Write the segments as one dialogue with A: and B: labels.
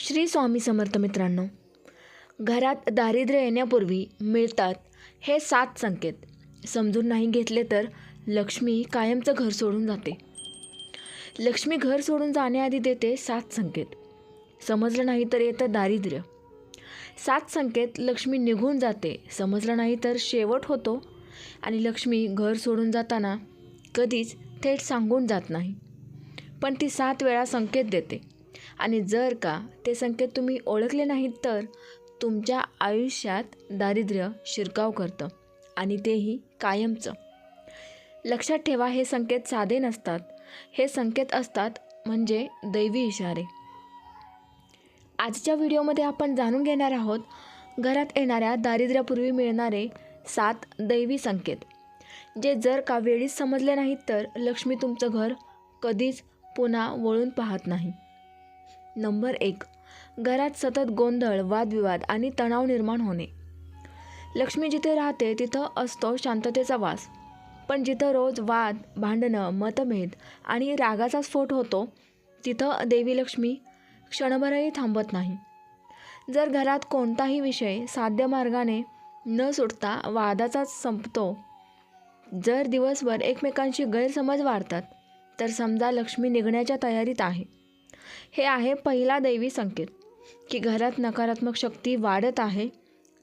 A: श्री स्वामी समर्थ मित्रांनो घरात दारिद्र्य येण्यापूर्वी मिळतात हे सात संकेत. समजून नाही घेतले तर लक्ष्मी कायमचं घर सोडून जाते. लक्ष्मी घर सोडून जाण्याआधी देते सात संकेत. समजलं नाही तर येतं दारिद्र्य. सात संकेत लक्ष्मी निघून जाते. समजलं नाही तर शेवट होतो आणि लक्ष्मी घर सोडून जाताना कधीच थेट सांगून जात नाही. पण ती सात वेळा संकेत देते. आणि जर का ते संकेत तुम्ही ओळखले नाहीत तर तुमच्या आयुष्यात दारिद्र्य शिरकाव करतं आणि तेही कायमचं. लक्षात ठेवा हे संकेत साधे नसतात. हे संकेत असतात म्हणजे दैवी इशारे. आजच्या व्हिडिओमध्ये आपण जाणून घेणार आहोत घरात येणाऱ्या दारिद्र्यापूर्वी मिळणारे सात दैवी संकेत. जे जर का वेळीच समजले नाहीत तर लक्ष्मी तुमचं घर कधीच पुन्हा वळून पाहत नाही. नंबर एक. घरात सतत गोंधळ वादविवाद आणि तणाव निर्माण होणे. लक्ष्मी जिथे राहते तिथं असतो शांततेचा वास. पण जिथं रोज वाद भांडणं मतभेद आणि रागाचा स्फोट होतो तिथं देवी लक्ष्मी क्षणभरही थांबत नाही. जर घरात कोणताही विषय साध्य मार्गाने न सुटता वादाचाच संपतो जर दिवसभर एकमेकांशी गैरसमज वाढतात तर समजा लक्ष्मी निघण्याच्या तयारीत आहे. हे आहे पहिला दैवी संकेत की घरात नकारात्मक शक्ती वाढत आहे.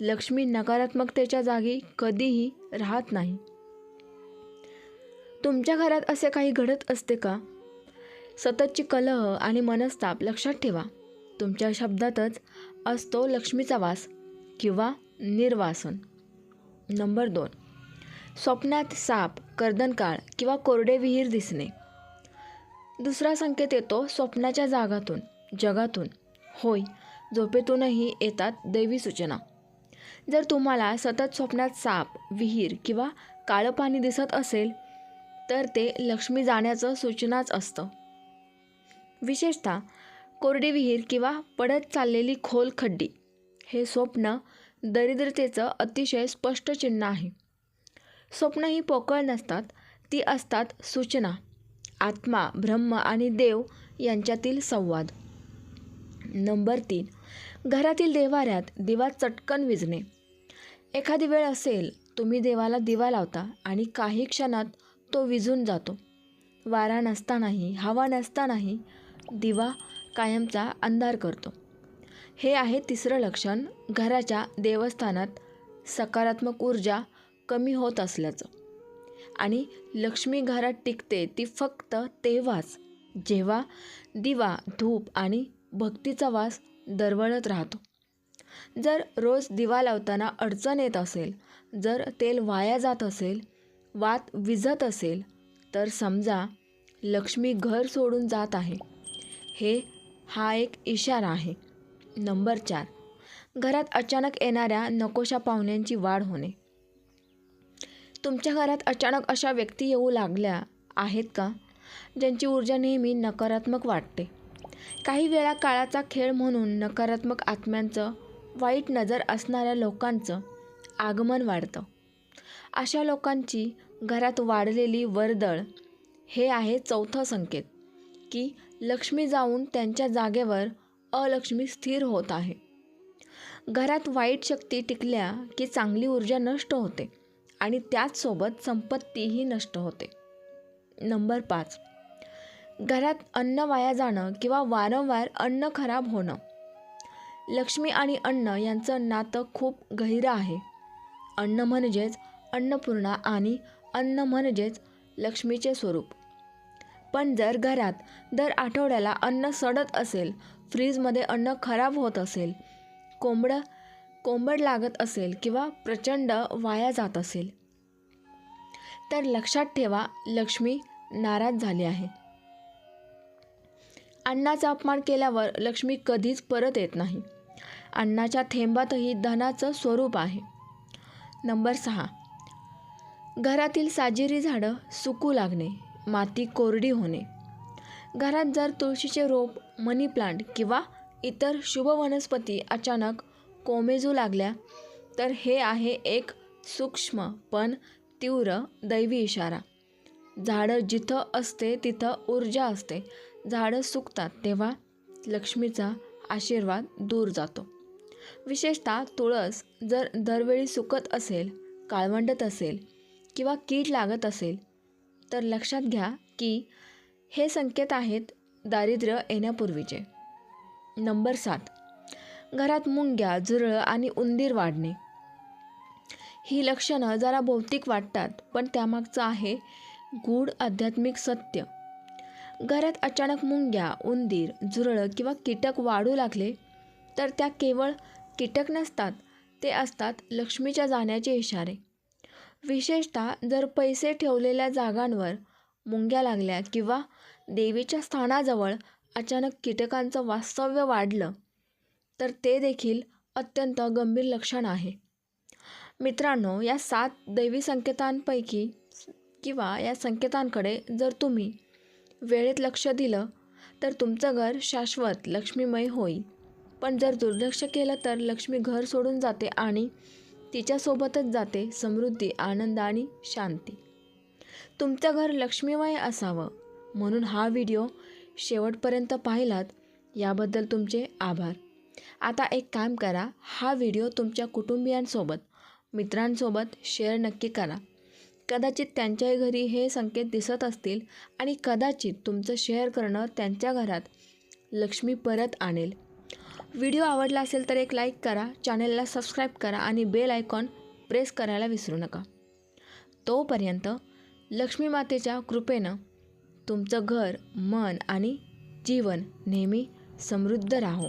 A: लक्ष्मी नकारात्मकतेच्या जागी कधीही राहत नाही. तुमच्या घरात असे काही घडत असते का? सततची कलह आणि मनस्ताप लक्षात ठेवा. तुमच्या शब्दातच असतो लक्ष्मीचा वास किंवा निर्वासन. नंबर दोन. स्वप्नात साप कर्दनकाळ किंवा कोरडे विहीर दिसणे. दुसरा संकेत येतो स्वप्नाच्या जागातून जगातून. होय झोपेतूनही येतात दैवी सूचना. जर तुम्हाला सतत स्वप्नात साप विहीर किंवा काळं पाणी दिसत असेल तर ते लक्ष्मी जाण्याचं सूचनाच असतं. विशेषतः कोरडी विहीर किंवा पडत चाललेली खोल खड्डी. हे स्वप्न दरिद्रतेचं अतिशय स्पष्ट चिन्ह आहे. स्वप्न ही पोकळ नसतात ती असतात सूचना. आत्मा ब्रह्म आणि देव यांच्यातील संवाद. नंबर तीन. घरातील देवाऱ्यात दिवा चटकन विजणे एखादी वेळ असेल तुम्ही देवाला दिवा लावता आणि काही क्षणात तो विझून जातो. वारा नसतानाही हवा नसतानाही दिवा कायमचा अंधार करतो. हे आहे तिसरं लक्षण. घराच्या देवस्थानात सकारात्मक ऊर्जा कमी होत असल्याचं. आणि लक्ष्मी घरात टिकते ती फक्त तेव्हाच. जेव्हा दिवा धूप आणि भक्तीचा वास दरवळत राहतो. जर रोज दिवा लावताना अडचण येत असेल जर तेल वाया जात असेल वात विझत असेल तर समजा लक्ष्मी घर सोडून जात आहे. हे हा एक इशारा आहे. नंबर चार. घरात अचानक येणाऱ्या नकोशा पाहुण्यांची वाढ होणे. तुमच्या घरात अचानक अशा व्यक्ती येऊ लागल्या आहेत का? ज्यांची ऊर्जा नेहमी नकारात्मक वाटते. काही वेळा काळाचा खेळ म्हणून नकारात्मक आत्म्यांचं वाईट नजर असणाऱ्या लोकांचं आगमन वाढतं. अशा लोकांची घरात वाढलेली वर्दळ हे आहे चौथं संकेत की लक्ष्मी जाऊन त्यांच्या जागेवर अलक्ष्मी स्थिर होत आहे. घरात वाईट शक्ती टिकल्या की चांगली ऊर्जा नष्ट होते. आणि त्याचसोबत संपत्तीही नष्ट होते. नंबर पाच. घरात अन्न वाया जाणं किंवा वारंवार अन्न खराब होणं. लक्ष्मी आणि अन्न यांचं नातं खूप गहिरं आहे. अन्न म्हणजेच अन्नपूर्णा आणि अन्न म्हणजेच लक्ष्मीचे स्वरूप. पण जर घरात दर आठवड्याला अन्न सडत असेल फ्रीजमध्ये अन्न खराब होत असेल कोंबडं कोंबड लागत असेल किंवा प्रचंड वाया जात असेल तर लक्षात ठेवा लक्ष्मी नाराज झाली आहे. अण्णाचा अपमान केल्यावर लक्ष्मी कधीच परत येत नाही. अन्नाच्या थेंबातही धनाचं स्वरूप आहे. नंबर सहा. घरातील साजेरी झाडं सुकू लागणे माती कोरडी होणे. घरात जर तुळशीचे रोप मनी प्लांट किंवा इतर शुभ वनस्पती अचानक कोमेजू लागल्या. तर हे आहे एक सूक्ष्म पण तीव्र दैवी इशारा. झाडं जिथं असते तिथं ऊर्जा असते. झाडं सुकतात तेव्हा लक्ष्मीचा आशीर्वाद दूर जातो. विशेषतः तुळस जर दरवेळी सुकत असेल काळवंडत असेल किंवा कीड लागत असेल तर लक्षात घ्या की हे संकेत आहेत दारिद्र्य येण्यापूर्वीचे. नंबर सात. घरात मुंग्या झुरळ आणि उंदीर वाढणे. ही लक्षणं जरा भौतिक वाटतात पण त्यामागचं आहे गूढ आध्यात्मिक सत्य. घरात अचानक मुंग्या उंदीर झुरळं किंवा कीटक वाढू लागले तर त्या केवळ कीटक नसतात ते असतात लक्ष्मीच्या जाण्याचे इशारे. विशेषतः जर पैसे ठेवलेल्या जागांवर मुंग्या लागल्या किंवा देवीच्या स्थानाजवळ अचानक कीटकांचं वास्तव्य वाढलं तर ते देखील अत्यंत गंभीर लक्षण आहे. मित्रांनो या सात दैवी संकेतांपैकी किंवा या संकेतांकडे जर तुम्ही वेळेत लक्ष दिलं तर तुमचं घर शाश्वत लक्ष्मीमय होईल. पण जर दुर्लक्ष केलं तर लक्ष्मी घर सोडून जाते आणि तिच्यासोबतच जाते समृद्धी आनंद आणि शांती. तुमचं घर लक्ष्मीमय असावं म्हणून हा व्हिडिओ शेवटपर्यंत पाहिलात याबद्दल तुमचे आभार. आता एक काम करा हा व्हिडिओ तुमच्या कुटुंबियांसोबत मित्रांसोबत शेअर नक्की करा. कदाचित त्यांच्याही घरी हे संकेत दिसत असतील आणि कदाचित तुमचं शेअर करणं त्यांच्या घरात लक्ष्मी परत आणेल. व्हिडिओ आवडला असेल तर एक लाईक करा चॅनेलला सबस्क्राईब करा आणि बेल आयकॉन प्रेस करायला विसरू नका. तोपर्यंत लक्ष्मी मातेच्या कृपेनं तुमचं घर मन आणि जीवन नेहमी समृद्ध राहो.